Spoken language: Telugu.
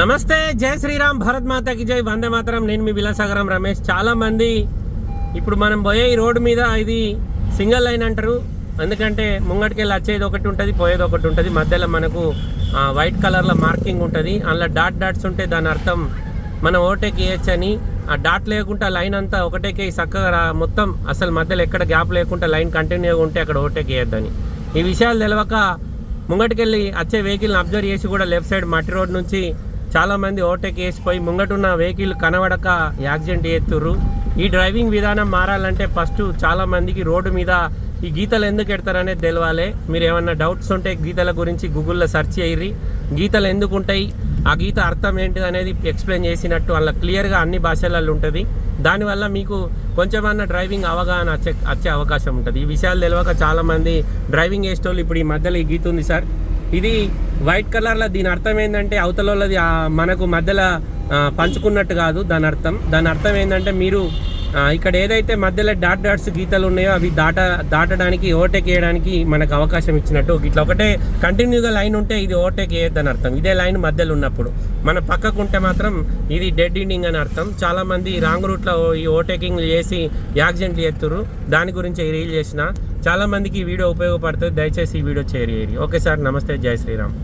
నమస్తే జై శ్రీరామ్ భారత్ మాతాకి జై వందే మాతరం. నేను మీ విలాసాగరం రమేష్. చాలామంది ఇప్పుడు మనం పోయే ఈ రోడ్డు మీద ఇది సింగిల్ లైన్ అంటారు. ఎందుకంటే ముంగటికెళ్ళి వచ్చేది ఒకటి ఉంటుంది పోయేది ఒకటి ఉంటుంది. మధ్యలో మనకు వైట్ కలర్లో మార్కింగ్ ఉంటుంది. అందులో డాట్ డాట్స్ ఉంటే దాని అర్థం మనం ఓవర్టేక్ వేయచ్చు అని ఆ డాట్ లేకుండా లైన్ అంతా ఒకటేకే చక్కగా మొత్తం అసలు మధ్యలో ఎక్కడ గ్యాప్ లేకుండా లైన్ కంటిన్యూగా ఉంటే అక్కడ ఓవర్టేక్ వేయొద్దని ఈ విషయాలు తెలియక ముంగటికెళ్ళి వచ్చే వెహికల్ని అబ్జర్వ్ చేసి కూడా లెఫ్ట్ సైడ్ మట్టి రోడ్ నుంచి చాలా మంది ఓవర్టేక్ వేసిపోయి ముంగటున్న వెహికల్ కనబడక యాక్సిడెంట్ చేస్తుర్రు. ఈ డ్రైవింగ్ విధానం మారాలంటే ఫస్ట్ చాలా మందికి రోడ్డు మీద ఈ గీతలు ఎందుకు ఎడతారనేది తెలవాలి. మీరు ఏమన్నా డౌట్స్ ఉంటే గీతల గురించి గూగుల్లో సెర్చ్ చేయరి గీతలు ఎందుకు ఉంటాయి ఆ గీత అర్థం ఏంటిది అనేది ఎక్స్ప్లెయిన్ చేసినట్టు అలా క్లియర్గా అన్ని భాషలలో ఉంటుంది. దానివల్ల మీకు కొంచెమన్నా డ్రైవింగ్ అవగాహన వచ్చే వచ్చే అవకాశం ఉంటుంది. ఈ విషయాలు తెలియక చాలామంది డ్రైవింగ్ చేసేటోళ్ళు ఇప్పుడు ఈ మధ్యలో ఈ గీత ఉంది సార్. ఇది వైట్ కలర్లో దీని అర్థం ఏంటంటే అవతలది మనకు మధ్యలో పంచుకున్నట్టు కాదు దాని అర్థం. దాని అర్థం ఏంటంటే మీరు ఇక్కడ ఏదైతే మధ్యలో డాట్ డాట్స్ గీతలు ఉన్నాయో అవి దాట దాటడానికి ఓవర్టేక్ చేయడానికి మనకు అవకాశం ఇచ్చినట్టు. ఇట్లా ఒకటే కంటిన్యూగా లైన్ ఉంటే ఇది ఓవర్టేక్ చేయొద్దని అర్థం. ఇదే లైన్ మధ్యలో ఉన్నప్పుడు. మన పక్కకు ఉంటే మాత్రం ఇది డెడ్ ఎండింగ్ అని అర్థం. చాలామంది రాంగ్ రూట్లో ఈ ఓవర్టేకింగ్ చేసి యాక్సిడెంట్లు చేస్తున్నారు దాని గురించి ఈ రీల్ చేసిన. చాలామందికి ఈ వీడియో ఉపయోగపడుతుంది. దయచేసి ఈ వీడియో చేరి ఓకే సార్. నమస్తే. జై శ్రీరామ్.